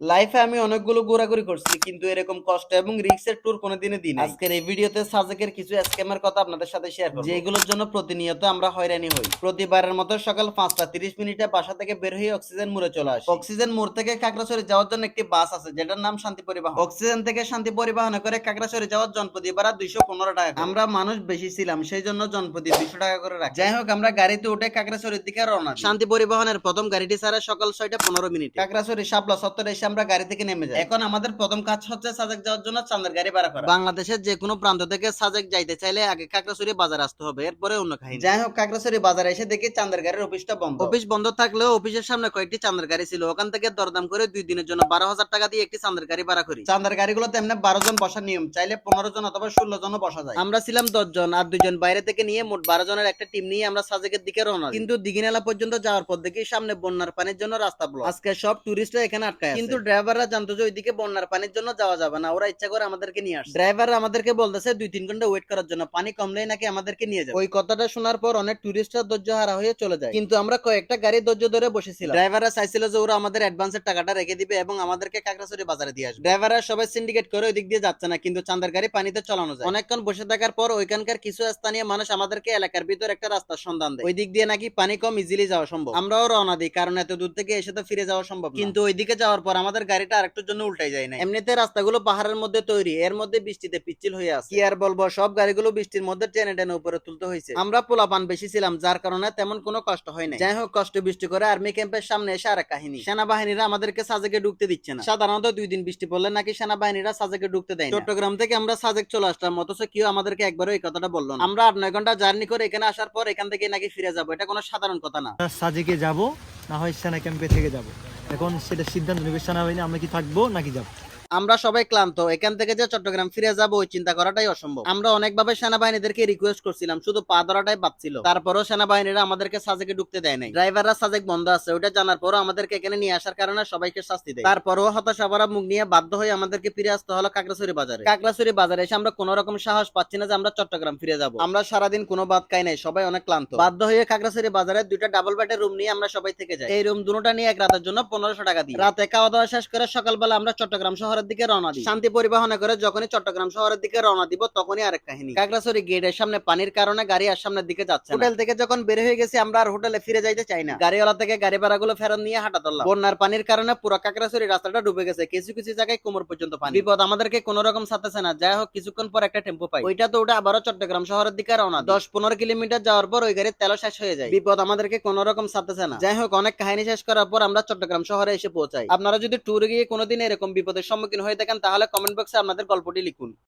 লাইফে আমি অনেকগুলো ঘোরাঘুরি করছি কিন্তু এরকম কষ্ট এবং রিক্সের ট্যুর কোনোদিনই দিই নাই। আজকের এই ভিডিওতে সাজেকের কিছু স্ক্যামের কথা আপনাদের সাথে শেয়ার করব। যেগুলোর জন্য প্রতিনিয়ত আমরা হয়রানি হই। প্রতিবারের মতো সকাল পাঁচটা তিরিশ মিনিটে বাসা থেকে বের হয়ে অক্সিজেন মোড়ে চলে আসি। অক্সিজেন মোড় থেকে কাকড়াছড়ি যাওয়ার জন্য একটি বাস আছে যেটার নাম শান্তি পরিবহন। অক্সিজেন থেকে শান্তি পরিবহনে করে কাকড়াছড়ি যাওয়ার জনপ্রতি ভাড়া দুইশো পনেরো টাকা আমরা মানুষ বেশি ছিলাম সেই জন্য জনপ্রতি দুইশো টাকা করে রাখি। যাই হোক আমরা গাড়িতে উঠে কাকড়াছড়ির দিকে রওনা শান্তি পরিবহনের প্রথম গাড়িটি ছাড়া সকাল ছয়টা পনেরো মিনিট। কাকড়াছড়ি শাপলা সত্তরে এসে আমরা গাড়ি থেকে নেমে যাই। এখন আমাদের প্রথম কাজ হচ্ছে সাজেক যাওয়ার জন্য চান্দের গাড়ি ভাড়া করা। বাংলাদেশের যে কোনো প্রান্ত থেকে সাজেক যাইতে চাইলে আগে কাকড়াছড়ি বাজার আসতে হবে এরপরে অন্য কাহিনী। যাই হোক কাকড়াছড়ি বাজারে এসে দেখি চান্দের গাড়ির অফিসটা বন্ধ। অফিস বন্ধ থাকলেও অফিসের সামনে কয়েকটি চান্দের গাড়ি ছিল ওখান থেকে দরদাম করে দুই দিনের জন্য বারো হাজার টাকা দিয়ে একটি চান্দের গাড়ি ভাড়া করি। চান্দের গাড়িগুলো তেমনি বারো জন বসার নিয়ম চাইলে পনেরো জন অথবা ষোলো জনও বসা যায়। আমরা ছিলাম দশ জন আর দুজন বাইরে থেকে নিয়ে মোট বারো জনের একটা টিম নিয়ে আমরা সাজেকের দিকে রওনা। কিন্তু দিঘিনালা পর্যন্ত যাওয়ার পর দেখি সামনে বন্যার পানির জন্য রাস্তা ব্লক আজকে সব টুরিস্টরা এখানে আটকায় আছে। কিন্তু ড্রাইভাররা জানতো যে ওইদিকে বন্যার পানির জন্য যাওয়া যাবে না। ওরা ইচ্ছা করে আমাদেরকে নিয়ে আসে ড্রাইভাররা আমাদেরকে বলতেছে দুই তিন ঘণ্টা ওয়েট করার জন্য। পানি কমলেই নাকি আমাদেরকে নিয়ে যাবে। ওই কথাটা শোনার পর অনেক টুরিস্টরা ধৈর্য হারা হয়ে চলে যায়। কিন্তু আমরা কয়েকটা গাড়ি ধৈর্য ধরে বসেছিলাম। ড্রাইভাররা চাইছিল যে ওরা আমাদের অ্যাডভান্সের টাকাটা রেখে দিবে এবং আমাদেরকে কাকড়াছড়ি বাজারে দিয়ে আসবে। ড্রাইভাররা সবাই সিন্ডিকেট করে ওই দিক দিয়ে যাচ্ছে না কিন্তু চান্দার গাড়ি পানিতে চালানো যায়। অনেকক্ষণ বসে থাকার পর ওইখানকার কিছু স্থানীয় মানুষ আমাদেরকে এলাকার ভিতর একটা রাস্তার সন্ধান দেয়। ওই দিক দিয়ে নাকি পানি কম ইজিলি যাওয়া সম্ভব। আমরাও রওনা দিই কারণ এত দূর থেকে এসে তো ফিরে যাওয়া সম্ভব কিন্তু ওইদিকে যাওয়ার পর আমাদের গাড়িটা আরেকটুর জন্য উল্টাই যায় না এমনিতে রাস্তাগুলো পাহাড়ের মধ্যে তৈরি এর মধ্যে বৃষ্টিতে পিচ্ছিল হয়ে আছে। কি আর বলব সব গাড়িগুলো বৃষ্টির মধ্যে টেনে টেনে উপরে তুলতে হয়েছে। আমরা পোলাপান বেশি ছিলাম যার কারণে তেমন কোনো কষ্ট হয় না যাই হোক কষ্ট বৃষ্টি করে আর্মি ক্যাম্পের সামনে এসে আর কাহিনী। সেনাবাহিনীরা আমাদেরকে সাজেকে ঢুকতে দিচ্ছে না। সাধারণত দুই দিন বৃষ্টি পড়লে নাকি সেনাবাহিনীরা সাজেকে ঢুকতে দেয় চট্টগ্রাম থেকে আমরা সাজেক চলে আসলাম অথচ কেউ আমাদেরকে একবারও এই কথাটা বলল না। আমরা আট নয় ঘণ্টা জার্নি করে এখানে আসার পর এখান থেকে নাকি ফিরে যাব এটা কোনো সাধারণ কথা না। সাজেকে যাব না হয় সেনা ক্যাম্পে থেকে যাব। এখন সেটা সিদ্ধান্ত নিবে সেনাবাহিনী আমরা কি থাকব নাকি যাব? আমরা সবাই ক্লান্ত, এখান থেকে যে চট্টগ্রাম ফিরে যাব, ওই চিন্তা করাটাই অসম্ভব। আমরা অনেকভাবে সেনাবাহিনীদেরকে রিকোয়েস্ট করছিলাম, শুধু পা ধরাটাই বাদ ছিল তারপরও সেনাবাহিনীরা আমাদেরকে সাজেকে ঢুকতে দেয় নাই। ড্রাইভাররা সাজেক বন্ধ আছে ওটা জানার পরও আমাদেরকে এখানে নিয়ে আসার কারণে সবাইকে শাস্তি দেয়। তারপরও হতাশা ভরা মুখ নিয়ে বাধ্য হয়ে আমাদেরকে ফিরে আসতে হলো কাকড়াছড়ি বাজারে। কাকড়াছড়ি বাজারে এসে আমরা কোনো রকম সাহস পাচ্ছি না যে আমরা চট্টগ্রাম ফিরে যাব। আমরা সারাদিন কোনো বাদ খাই নাই, সবাই অনেক ক্লান্ত। বাধ্য হয়ে কাকড়াছড়ি বাজারে দুইটা ডাবল বেডের রুম নিয়ে আমরা সবাই থেকে যাই। এই রুম দুটোটা নিয়ে এক রাতের জন্য পনেরোশো টাকা দিই। রাতে খাওয়া দাওয়া শেষ করে সকালবেলা আমরা চট্টগ্রাম শহরের দিকে রওনা দিই। শান্তি পরিবহনে করে যখনই চট্টগ্রাম শহরের দিকে রওনা দিব তখনই আরেক কাহিনী। কাকড়াছড়ি গেটের সামনে পানির কারণে গাড়ি আর সামনের দিকে যাচ্ছে হোটেল থেকে যখন বের হয়ে গেছি আমরা আর হোটেলে ফিরে যাইতে চাই না। গাড়িওয়ালা থেকে গাড়ি ভাড়াগুলো ফেরত নিয়ে হাঁটা ধরলাম। বন্যার পানির কারণে পুরো কাকড়াছড়ি রাস্তাটা ডুবে গেছে। কিছু কিছু জায়গায় কোমর পর্যন্ত পানি। বিপদ আমাদেরকে কোন রকম সাথেছে না। যাই হোক কিছুক্ষণ পর একটা টেম্পো পাই। ওইটা তো ওটা আবারও চট্টগ্রাম শহরের দিকে রওনা দশ পনেরো কিলোমিটার যাওয়ার পর ওই গাড়ির তেল শেষ হয়ে যায়। বিপদ আমাদেরকে কোন রকম সাথেছে না। যাই হোক অনেক কাহিনী শেষ করার পর আমরা চট্টগ্রাম শহরে এসে পৌঁছাই। আপনারা যদি ট্যুরে গিয়ে কোনোদিন এরকম বিপদের সম্মুখীন হয়ে থাকেন তাহলে কমেন্ট বক্সে আপনাদের গল্পটি লিখুন।